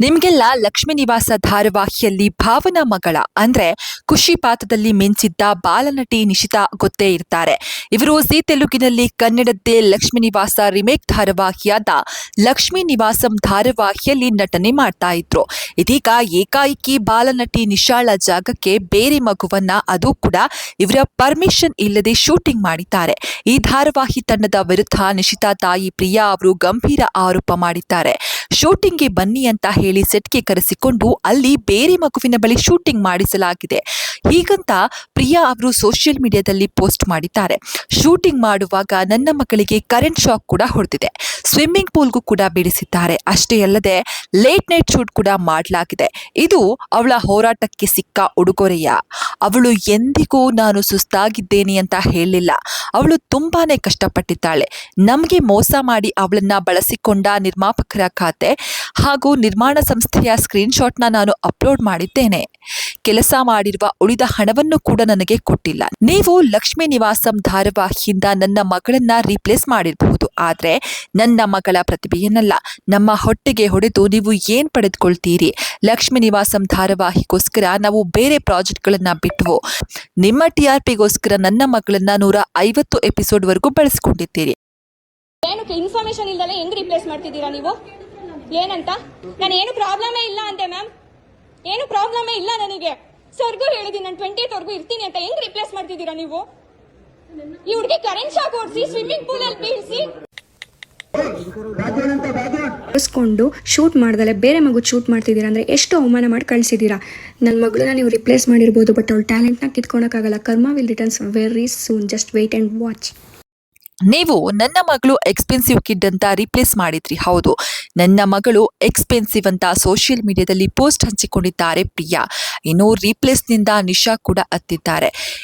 ನಿಮ್ಗೆಲ್ಲ ಲಕ್ಷ್ಮೀ ನಿವಾಸ ಧಾರಾವಾಹಿಯಲ್ಲಿ ಭಾವನಾ ಮಗಳ, ಅಂದ್ರೆ ಖುಷಿ ಪಾತ್ರದಲ್ಲಿ ಮಿಂಚಿದ್ದ ಬಾಲನಟಿ ನಿಶಿತಾ ಗೊತ್ತೇ ಇರ್ತಾರೆ. ಇವರು ಜಿ ತೆಲುಗಿನಲ್ಲಿ ಕನ್ನಡದ್ದೇ ಲಕ್ಷ್ಮೀ ನಿವಾಸ ರಿಮೇಕ್ ಧಾರಾವಾಹಿಯಾದ ಲಕ್ಷ್ಮೀ ನಿವಾಸಂ ಧಾರಾವಾಹಿಯಲ್ಲಿ ನಟನೆ ಮಾಡ್ತಾ ಇದ್ರು. ಇದೀಗ ಏಕಾಏಕಿ ಬಾಲನಟಿ ನಿಶಾಳ ಜಾಗಕ್ಕೆ ಬೇರೆ ಮಗುವನ್ನ ಅದು ಕೂಡ ಇವರ ಪರ್ಮಿಷನ್ ಇಲ್ಲದೆ ಶೂಟಿಂಗ್ ಮಾಡಿದ್ದಾರೆ. ಈ ಧಾರಾವಾಹಿ ತಂಡದ ವಿರುದ್ಧ ನಿಶಿತಾ ತಾಯಿ ಪ್ರಿಯಾ ಅವರು ಗಂಭೀರ ಆರೋಪ ಮಾಡಿದ್ದಾರೆ. ಶೂಟಿಂಗ್ಗೆ ಬನ್ನಿ ಅಂತ ಹೇಳಿ ಸೆಟ್ಗೆ ಕರೆಸಿಕೊಂಡು ಅಲ್ಲಿ ಬೇರೆ ಮಗುವಿನ ಬಳಿ ಶೂಟಿಂಗ್ ಮಾಡಿಸಲಾಗಿದೆ. ಹೀಗಂತ ಪ್ರಿಯಾ ಅವರು ಸೋಷಿಯಲ್ ಮೀಡಿಯಾದಲ್ಲಿ ಪೋಸ್ಟ್ ಮಾಡಿದ್ದಾರೆ. ಶೂಟಿಂಗ್ ಮಾಡುವಾಗ ನನ್ನ ಮಗಳಿಗೆ ಕರೆಂಟ್ ಶಾಕ್ ಕೂಡ ಹೊಡೆದಿದೆ. ಸ್ವಿಮ್ಮಿಂಗ್ ಪೂಲ್ಗೂ ಕೂಡ ಬಿಡಿಸಿದ್ದಾರೆ ಅಷ್ಟೇ ಅಲ್ಲದೆ ಲೇಟ್ ನೈಟ್ ಶೂಟ್ ಕೂಡ ಮಾಡಲಾಗಿದೆ. ಇದು ಅವಳ ಹೋರಾಟಕ್ಕೆ ಸಿಕ್ಕ ಉಡುಗೊರೆಯ. ಅವಳು ಎಂದಿಗೂ ನಾನು ಸುಸ್ತಾಗಿದ್ದೇನೆ ಅಂತ ಹೇಳಲಿಲ್ಲ ಅವಳು ತುಂಬಾನೇ ಕಷ್ಟಪಟ್ಟಿದ್ದಾಳೆ. ನಮಗೆ ಮೋಸ ಮಾಡಿ ಅವಳನ್ನ ಬಳಸಿಕೊಂಡ ನಿರ್ಮಾಪಕರ ಖಾತೆ ಹಾಗೂ ನಿರ್ಮಾಣ ಸಂಸ್ಥೆಯ ಸ್ಕ್ರೀನ್ಶಾಟ್ನ ನಾನು ಅಪ್ಲೋಡ್ ಮಾಡಿದ್ದೇನೆ. ಕೆಲಸ ಮಾಡಿರುವ ಉಳಿದ ಹಣವನ್ನು ಕೂಡ ನನಗೆ ಕೊಟ್ಟಿಲ್ಲ. ನೀವು ಲಕ್ಷ್ಮೀ ನಿವಾಸಂ ಧಾರಾವಾಹಿಯಿಂದ ನನ್ನ ಮಗಳನ್ನ ರೀಪ್ಲೇಸ್ ಮಾಡಿರಬಹುದು. ಆದರೆ ನನ್ನ ಮಗಳ ಪ್ರತಿಭೆಯನ್ನಲ್ಲ. ನಮ್ಮ ಹೊಟ್ಟೆಗೆ ಹೊಡೆದು ನೀವು ಏನು ಪಡೆದುಕೊಳ್ತೀರಿ? ಲಕ್ಷ್ಮೀ ನಿವಾಸಂ ಧಾರಾವಾಹಿಗೋಸ್ಕರ ನಾವು ಬೇರೆ ಪ್ರಾಜೆಕ್ಟ್ಗಳನ್ನು ಬಿಟ್ಟು ನಿಮ್ಮ ಟಿ ಆರ್ ಪಿಗೋಸ್ಕರ ನನ್ನ ಮಗಳನ್ನ ನೂರ ಐವತ್ತು ಎಪಿಸೋಡ್ವರೆಗೂ ಬಳಸಿಕೊಂಡಿದ್ದೀರಿ. ಏನಕ್ಕೆ ಇನ್ಫಾರ್ಮೇಶನ್ ಇಲ್ಲದೆ ಹೆಂಗ್ ರಿಪ್ಲೇಸ್ ಮಾಡ್ತಿದ್ದೀರಾ ನೀವು? ಏನಂತ? ನಾನು ಏನು ಪ್ರಾಬ್ಲಮೇ ಇಲ್ಲ ಅಂತೆ ಮ್ಯಾಮ್ ಏನು ಪ್ರಾಬ್ಲಮೇ ಇಲ್ಲ ನನಗೆ. ಸರ್ಗೂ ಹೇಳಿದೀನಿ, ನಾನು ಟ್ವೆಂಟಿ ವರ್ಗೂ ಇರ್ತೀನಿ ಅಂತ. ಹೆಂಗ್ ರಿಪ್ಲೇಸ್ ಮಾಡ್ತಿದ್ದೀರಾ ನೀವು? ಈ ಹುಡುಗಿ ಕರೆಂಟ್ ಶಾಕ್ ಓಡಿಸಿ ಸ್ವಿಮ್ಮಿಂಗ್ ಪೂಲ್ ಅಲ್ಲಿ ಬೀಳಿಸಿ. ಬಳಸ್ಕೊಂಡು ಶೂಟ್ ಮಾಡ್ದಲೆ, ಬೇರೆ ಮಗು ಶೂಟ್ ಮಾಡ್ತಿದ್ದೀರಾ ಅಂದರೆ ಎಷ್ಟು ಅವಮಾನ ಮಾಡಿ ಕಳಿಸಿದ್ದೀರಾ? ನನ್ನ ಮಗಳನ್ನ ನೀವು ರಿಪ್ಲೇಸ್ ಮಾಡಿರ್ಬೋದು ಬಟ್ ಅವಳ ಟ್ಯಾಲೆಂಟ್ನ ಕಿತ್ಕೊಳಕ್ಕಾಗಲ್ಲ. Karma will returns very soon just wait and watch ನೀವು ನನ್ನ ಮಗಳು ಎಕ್ಸ್ಪೆನ್ಸಿವ್ ಕಿಡ್ ಅಂತ ರಿಪ್ಲೇಸ್ ಮಾಡಿದ್ರಿ, ಹೌದು. ನನ್ನ ಮಗಳು ಎಕ್ಸ್ಪೆನ್ಸಿವ್ ಅಂತ ಸೋಷಿಯಲ್ ಮೀಡಿಯಾದಲ್ಲಿ ಪೋಸ್ಟ್ ಹಂಚಿಕೊಂಡಿದ್ದಾರೆ ಪ್ರಿಯಾ. ಇನ್ನು ರೀಪ್ಲೇಸ್ನಿಂದ ನಿಶಾ ಕೂಡ ಅತ್ತಿದ್ದಾರೆ